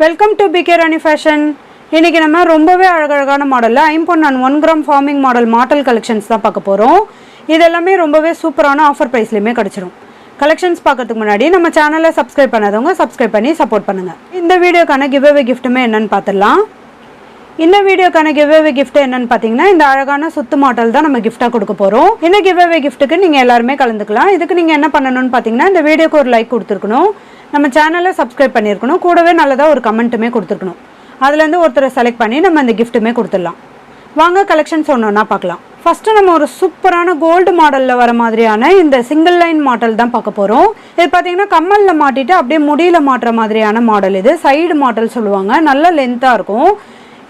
Welcome to PK Rani fashion இன்றைக்கி நம்ம ரொம்பவே அழகழகான மாடலில் ஐம்பொன் and one gram forming model model collections தான் பார்க்க போகிறோம் இது எல்லாமே ரொம்பவே சூப்பரான ஆஃபர் ப்ரைஸ்லையுமே கிடச்சிரும். கலெக்ஷன்ஸ் பார்க்கறதுக்கு முன்னாடி நம்ம சேனலை சப்ஸ்கிரைப் பண்ணாதவங்க சப்ஸ்கிரைப் பண்ணி சப்போர்ட் பண்ணுங்கள் இந்த வீடியோக்கான கிவ்அவே கிஃப்ட்டுமே என்னென்னு பார்த்துடலாம். இந்த வீடியோக்கான கிவ்அவே கிஃப்ட் என்னன்னு பார்த்தீங்கன்னா இந்த அழகான சுத்து மாடல் தான் நம்ம கிஃப்டாக கொடுக்க போகிறோம் இந்த கிவ்அவே கிஃப்ட்டுக்கு நீங்கள் எல்லாருமே கலந்துக்கலாம். இதுக்கு நீங்கள் என்ன பண்ணணும்னு பார்த்தீங்கன்னா இந்த வீடியோக்கு ஒரு லைக் கொடுத்துருக்கணும். நம்ம சேனலை சப்ஸ்கிரைப் பண்ணியிருக்கணும். கூடவே நல்லதாக ஒரு கமெண்ட்டுமே கொடுத்துருக்கணும். அதுலேருந்து ஒருத்தரை செலக்ட் பண்ணி நம்ம இந்த கிஃப்ட்டுமே கொடுத்துடலாம். வாங்க கலெக்ஷன்ஸ் சொன்னோன்னா பார்க்கலாம் ஃபஸ்ட்டு நம்ம ஒரு சூப்பரான கோல்டு மாடலில் வர மாதிரியான இந்த சிங்கிள் லைன் மாடல் தான் பார்க்க போகிறோம் இது பார்த்தீங்கன்னா கம்மலில் மாட்டிட்டு அப்படியே முடியில் மாட்டுற மாதிரியான மாடல் இது. சைடு மாடல் சொல்லுவாங்க. நல்ல லென்த்தாக இருக்கும்.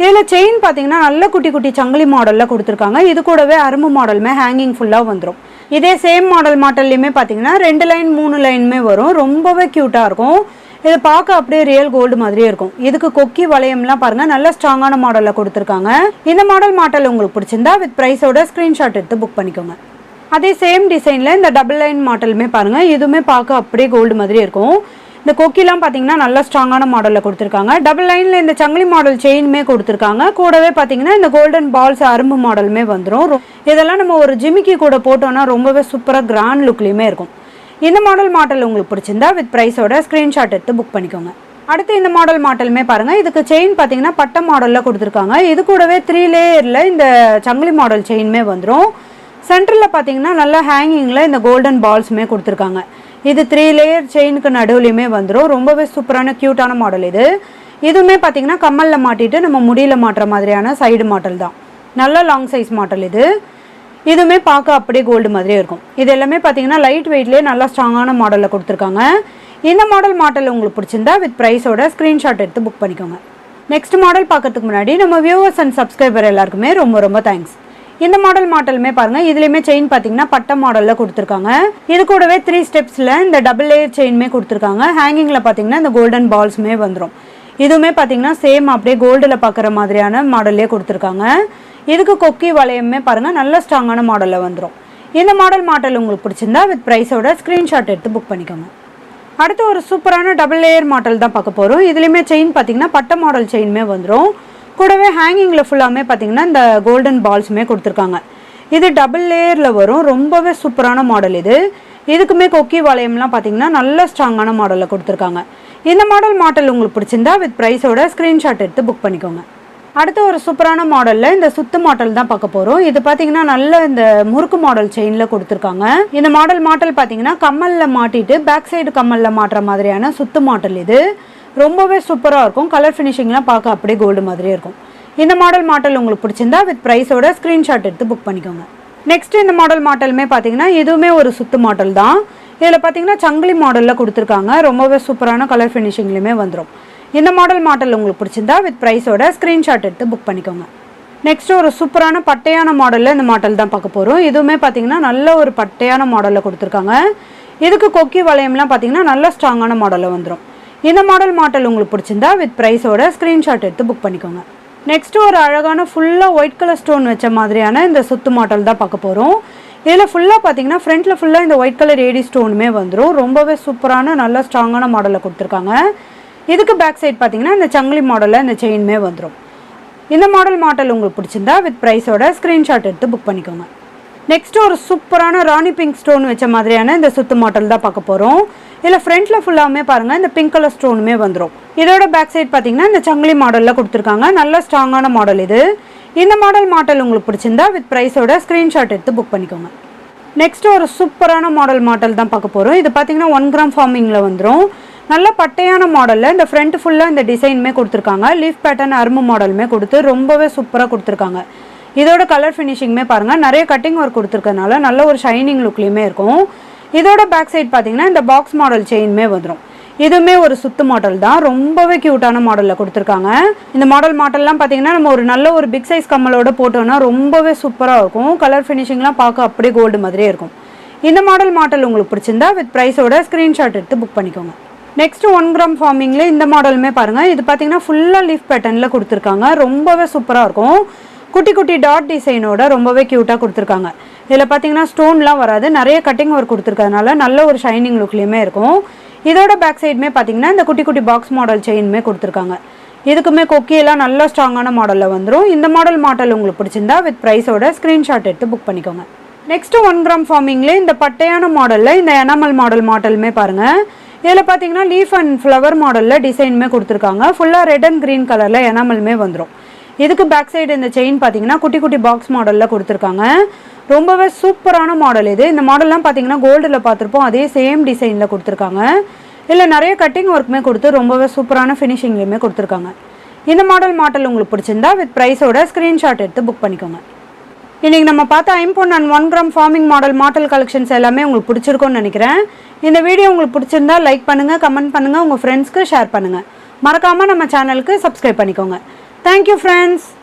இதில் செயின் பார்த்தீங்கன்னா நல்ல குட்டி குட்டி சங்கிலி மாடலில் கொடுத்துருக்காங்க. இது கூடவே அரும்பு மாடலுமே ஹேங்கிங் ஃபுல்லாக வந்துடும் இதே சேம் மாடல் மாடல்லையுமே பார்த்தீங்கன்னா ரெண்டு லைன் மூணு லைனுமே வரும். ரொம்பவே க்யூட்டாக இருக்கும். இதை பார்க்க அப்படியே ரியல் கோல்டு மாதிரியே இருக்கும். இதுக்கு கொக்கி வளையம்லாம் பாருங்கள் நல்ல ஸ்ட்ராங்கான மாடலில் கொடுத்துருக்காங்க. இந்த மாடல் மாடல் உங்களுக்கு பிடிச்சிருந்தா வித் ப்ரைஸோட ஸ்க்ரீன்ஷாட் எடுத்து புக் பண்ணிக்கோங்க. அதே சேம் டிசைனில் இந்த டபுள் லைன் மாடலுமே பாருங்கள் இதுவுமே பார்க்க அப்படியே கோல்டு மாதிரியே இருக்கும். இந்த கொக்கிலாம் பார்த்தீங்கன்னா நல்ல ஸ்ட்ராங்கான மாடலில் கொடுத்துருக்காங்க. டபுள் லைனில் இந்த சங்கிலி மாடல் செயினுமே கொடுத்துருக்காங்க. கூடவே பார்த்தீங்கன்னா இந்த கோல்டன் பால்ஸ் அரும்பு மாடலுமே வந்துடும் இதெல்லாம் நம்ம ஒரு ஜிமிக்கி கூட போட்டோம்னா ரொம்பவே சூப்பராக கிராண்ட் லுக்லேயுமே இருக்கும். இந்த மாடல் மாடல் உங்களுக்கு பிடிச்சிருந்தா வித் ப்ரைஸோட ஸ்க்ரீன்ஷாட் எடுத்து புக் பண்ணிக்கோங்க. அடுத்து இந்த மாடல் மாடலுமே பாருங்கள் இதுக்கு செயின் பார்த்தீங்கன்னா பட்டை மாடலில் கொடுத்துருக்காங்க. இது கூடவே த்ரீ லேயரில் இந்த சங்கிலி மாடல் செயினுமே வந்துடும் சென்டரில் பார்த்தீங்கன்னா நல்லா ஹேங்கிங்கில் இந்த கோல்டன் பால்ஸுமே கொடுத்துருக்காங்க. இது த்ரீ லேயர் செயினுக்கு நடுவுலையுமே வந்துடும் ரொம்பவே சூப்பரான க்யூட்டான மாடல் இது. இதுவுமே பார்த்தீங்கன்னா கம்மலில் மாட்டிட்டு நம்ம முடியில் மாட்டுற மாதிரியான சைடு மாடல் தான். நல்ல லாங் சைஸ் மாடல் இது. இதுவுமே பார்க்க அப்படியே கோல்டு மாதிரியே இருக்கும். இது எல்லாமே பார்த்தீங்கன்னா லைட் வெயிட்லேயே நல்லா ஸ்ட்ராங்கான மாடலில் கொடுத்துருக்காங்க. இந்த மாடல் மாடல் உங்களுக்கு பிடிச்சிருந்தா வித் ப்ரைஸோட ஸ்க்ரீன்ஷாட் எடுத்து புக் பண்ணிக்கோங்க. நெக்ஸ்ட் மாடல் பார்க்கறதுக்கு முன்னாடி நம்ம வியூவர்ஸ் அண்ட் சப்ஸ்கிரைபர் எல்லாருக்குமே ரொம்ப ரொம்ப தேங்க்ஸ் இந்த மாடல் மாடலுமே பாருங்க. இதுலயுமே செயின் பாத்தீங்கன்னா பட்டை மாடல்ல கொடுத்துருக்காங்க. இது கூடவே த்ரீ ஸ்டெப்ஸ்ல இந்த டபுள் லேயர் செயின்மே கொடுத்துருக்காங்க. ஹேங்கிங்ல பாத்தீங்கன்னா இந்த கோல்டன் பால்ஸ்மே வந்துடும் இதுவுமே பாத்தீங்கன்னா சேம் அப்படியே கோல்டில் பார்க்குற மாதிரியான மாடல்லே கொடுத்துருக்காங்க. இதுக்கு கொக்கி வளையமே பாருங்க. நல்ல ஸ்ட்ராங்கான மாடல்ல வந்துடும் இந்த மாடல் மாடல் உங்களுக்கு பிடிச்சிருந்தா வித் ப்ரைஸோட ஸ்க்ரீன்ஷாட் எடுத்து புக் பண்ணிக்கோங்க. அடுத்து ஒரு சூப்பரான டபுள் லேயர் மாடல் தான் பார்க்க போகிறோம் இதுலேயுமே செயின் பார்த்தீங்கன்னா பட்டை மாடல் செயின்மே வந்துடும் கூடவே ஹேங்கிங்கில் ஃபுல்லாமே பார்த்தீங்கன்னா இந்த கோல்டன் பால்ஸுமே கொடுத்துருக்காங்க. இது டபுள் லேயரில் வரும். ரொம்பவே சூப்பரான மாடல் இது. இதுக்குமே கொக்கி வளையம்லாம் பார்த்தீங்கன்னா நல்ல ஸ்ட்ராங்கான மாடலில் கொடுத்துருக்காங்க. இந்த மாடல் மாடல் உங்களுக்கு பிடிச்சிருந்தா வித் ப்ரைஸோட ஸ்க்ரீன்ஷாட் எடுத்து புக் பண்ணிக்கோங்க. அடுத்து ஒரு சூப்பரான மாடலில் இந்த சுத்து மாடல் தான் பார்க்க போகிறோம் இது பார்த்தீங்கன்னா நல்ல இந்த முறுக்கு மாடல் செயினில் கொடுத்துருக்காங்க. இந்த மாடல் மாடல் பார்த்தீங்கன்னா கம்மலில் மாட்டிட்டு பேக் சைடு கம்மலில் மாட்டுற மாதிரியான சுத்து மாடல் இது. ரொம்பவே சூப்பராக இருக்கும். கலர் ஃபினிஷிங்லாம் பார்க்க அப்படியே கோல்டு மாதிரியே இருக்கும். இந்த மாடல் மாடல் உங்களுக்கு பிடிச்சிருந்தா வித் ப்ரைஸோட ஸ்க்ரீன்ஷாட் எடுத்து புக் பண்ணிக்கோங்க. நெக்ஸ்ட் இந்த மாடல் மாடலுமே பார்த்தீங்கன்னா இதுவுமே ஒரு சுத்து மாடல் தான். இதில் பார்த்தீங்கன்னா சங்கிலி மாடலில் கொடுத்துருக்காங்க. ரொம்பவே சூப்பரான கலர் ஃபினிஷிங்லையுமே வந்துடும் இந்த மாடல் மாடல் உங்களுக்கு பிடிச்சிருந்தா வித் ப்ரைஸோட ஸ்க்ரீன்ஷாட் எடுத்து புக் பண்ணிக்கோங்க. நெக்ஸ்ட் ஒரு சூப்பரான பட்டையான மாடலில் இந்த மாடல் தான் பார்க்க போகிறோம் இதுவுமே பார்த்தீங்கன்னா நல்ல ஒரு பட்டையான மாடலில் கொடுத்துருக்காங்க. இதுக்கு கொக்கி வளையம்லாம் பார்த்தீங்கன்னா நல்ல ஸ்ட்ராங்கான மாடலில் வந்துடும் இந்த மாடல் மாடல் உங்களுக்கு பிடிச்சிருந்தா வித் ப்ரைஸோட ஸ்க்ரீன்ஷாட் எடுத்து புக் பண்ணிக்கோங்க. நெக்ஸ்ட் ஒரு அழகான ஃபுல்லாக ஒயிட் கலர் ஸ்டோன் வச்ச மாதிரியான இந்த சுத்து மாடல் தான் பார்க்க போகிறோம் இதில் ஃபுல்லாக பார்த்தீங்கன்னா ஃப்ரண்ட்டில் ஃபுல்லாக இந்த ஒயிட் கலர் ஏடி ஸ்டோனுமே வந்துடும் ரொம்பவே சூப்பரான நல்ல ஸ்ட்ராங்கான மாடலில் கொடுத்துருக்காங்க. இதுக்கு பேக் சைட் பார்த்தீங்கன்னா இந்த சங்கிலி மாடலில் இந்த செயினுமே வந்துடும் இந்த மாடல் மாடல் உங்களுக்கு பிடிச்சிருந்தா வித் ப்ரைஸோட ஸ்க்ரீன்ஷாட் எடுத்து புக் பண்ணிக்கோங்க. நெக்ஸ்ட் ஒரு சூப்பரான ராணி பிங்க் ஸ்டோன் வச்ச மாதிரியான இந்த சுத்து மாடல் தான் பார்க்க போகிறோம் இதில் ஃப்ரண்ட்டில் ஃபுல்லாமே பாருங்கள் இந்த பிங்க் கலர் ஸ்டோனுமே வந்துடும் இதோட பேக் சைட் பார்த்தீங்கன்னா இந்த சங்கிலி மாடலில் கொடுத்துருக்காங்க. நல்ல ஸ்ட்ராங்கான மாடல் இது. இந்த மாடல் மாடல் உங்களுக்கு பிடிச்சிருந்தா வித் ப்ரைஸோட ஸ்க்ரீன்ஷாட் எடுத்து புக் பண்ணிக்கோங்க. நெக்ஸ்ட் ஒரு சூப்பரான மாடல் மாடல் தான் பார்க்க போகிறோம் இது பார்த்தீங்கன்னா ஒன் கிராம் ஃபார்மிங்கில் வந்துடும் நல்ல பட்டையான மாடலில் இந்த ஃப்ரண்ட் ஃபுல்லாக இந்த டிசைனுமே கொடுத்துருக்காங்க. லீஃப் பேட்டர்ன் அரும்பு மாடலுமே கொடுத்து ரொம்பவே சூப்பராக கொடுத்துருக்காங்க. இதோட கலர் ஃபினிஷிங்குமே பாருங்கள் நிறைய கட்டிங் ஒர்க் கொடுத்துருக்கனால நல்ல ஒரு ஷைனிங் லுக்லேயுமே இருக்கும். இதோட பேக் சைட் பார்த்தீங்கன்னா இந்த பாக்ஸ் மாடல் செயின்மே வந்துடும் இதுவுமே ஒரு சுத்து மாடல் தான். ரொம்பவே க்யூட்டான மாடலில் கொடுத்துருக்காங்க. இந்த மாடல் மாடல்லாம் பார்த்தீங்கன்னா நம்ம ஒரு நல்ல ஒரு பிக் சைஸ் கம்மலோட போட்டோம்னா ரொம்பவே சூப்பராக இருக்கும். கலர் ஃபினிஷிங்லாம் பார்க்க அப்படியே கோல்டு மாதிரியே இருக்கும். இந்த மாடல் மாடல் உங்களுக்கு பிடிச்சிருந்தா வித் ப்ரைஸோட ஸ்க்ரீன்ஷாட் எடுத்து புக் பண்ணிக்கோங்க. நெக்ஸ்ட் ஒன் கிராம் ஃபார்மிங்கில் இந்த மாடலுமே பாருங்கள் இது பார்த்தீங்கன்னா ஃபுல்லாக லீஃப் பேட்டர்னில் கொடுத்துருக்காங்க. ரொம்பவே சூப்பராக இருக்கும். குட்டி குட்டி டாட் டிசைனோட ரொம்பவே க்யூட்டாக கொடுத்துருக்காங்க. இதில் பார்த்தீங்கன்னா ஸ்டோன்லாம் வராது. நிறைய கட்டிங் ஒர்க் கொடுத்துருக்கறதுனால நல்ல ஒரு ஷைனிங் லுக்லேயுமே இருக்கும். இதோட பேக் சைடுமே பார்த்தீங்கன்னா இந்த குட்டி குட்டி பாக்ஸ் மாடல் செயினுமே கொடுத்துருக்காங்க. இதுக்குமே கொக்கியெல்லாம் நல்ல ஸ்ட்ராங்கான மாடலில் வந்துடும் இந்த மாடல் மாடல் உங்களுக்கு பிடிச்சிருந்தா வித் ப்ரைஸோட ஸ்க்ரீன்ஷாட் எடுத்து புக் பண்ணிக்கோங்க. நெக்ஸ்ட்டு ஒன் கிராம் ஃபார்மிங்லேயே இந்த பட்டையான மாடலில் இந்த எனாமல் மாடல் மாடலுமே பாருங்கள் இதில் பார்த்தீங்கன்னா லீஃப் அண்ட் ஃப்ளவர் மாடலில் டிசைனுமே கொடுத்துருக்காங்க. ஃபுல்லாக ரெட் அண்ட் க்ரீன் கலரில் எனாமலுமே வந்துடும் இதுக்கு பேக் சைடு இந்த செயின் பார்த்தீங்கன்னா குட்டி குட்டி பாக்ஸ் மாடலில் கொடுத்துருக்காங்க. ரொம்பவே சூப்பரான மாடல் இது. இந்த மாடல்லாம் பார்த்தீங்கன்னா கோல்டில் பார்த்துருப்போம் அதே சேம் டிசைனில் கொடுத்துருக்காங்க. இல்லை நிறைய கட்டிங் ஒர்க்குமே கொடுத்து ரொம்பவே சூப்பரான ஃபினிஷிங்லேயுமே கொடுத்துருக்காங்க. இந்த மாடல் மாடல் உங்களுக்கு பிடிச்சிருந்தா வித் ப்ரைஸோட ஸ்க்ரீன்ஷாட் எடுத்து புக் பண்ணிக்கோங்க. இன்றைக்கி நம்ம பார்த்த ஐம்பொன் and one gram forming model model collections எல்லாமே உங்களுக்கு பிடிச்சிருக்கோன்னு நினைக்கிறேன். இந்த வீடியோ உங்களுக்கு பிடிச்சிருந்தா லைக் பண்ணுங்கள் கமெண்ட் பண்ணுங்கள் உங்கள் ஃப்ரெண்ட்ஸ்க்கு ஷேர் பண்ணுங்கள் மறக்காமல் நம்ம சேனலுக்கு சப்ஸ்கிரைப் பண்ணிக்கோங்க. Thank you friends.